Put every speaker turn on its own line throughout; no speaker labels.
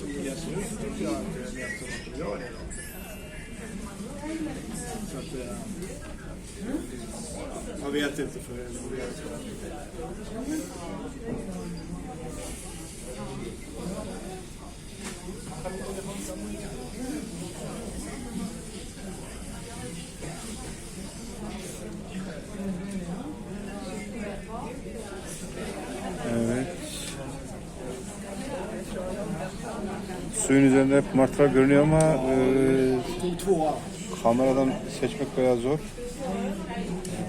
som ligger så ut tycker jag att det är som att gör det då. Så att, eh, man vet inte förrän man vet.
Evet. Suyun üzerinde hep martılar görünüyor ama e, kameradan seçmek bayağı zor.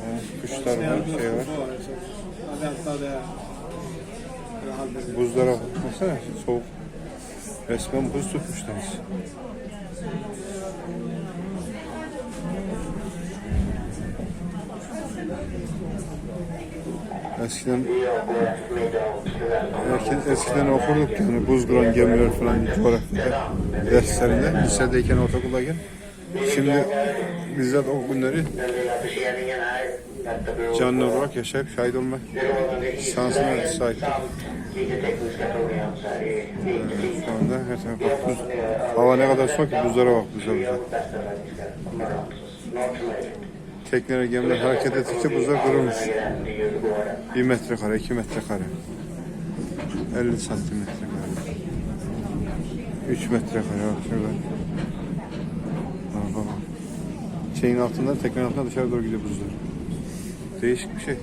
Evet, kuşlar var, şey var. Buzlara baksana soğuk. Resmen buz tutmuş deniz. Eskiden Erken, eskiden okurduk yani buz kıran gemiler falan coğrafyada derslerinde lisedeyken ortaokuldayken. Şimdi bizzat o günleri canlı olarak yaşayıp şahit olmak şansına sahip. Şu anda her tarafa buz. Hava ne kadar soğuk ki buzlara bak buzlar buzlar. Tekneler gemiler hareket ettikçe buzlar kırılmış. Bir metrekare, iki metrekare. 50 santimetre kare. 3 metrekare bak şurada. Bak bak. Şeyin altından, teknenin altından dışarı doğru gidiyor buzlar. Değişik bir şey.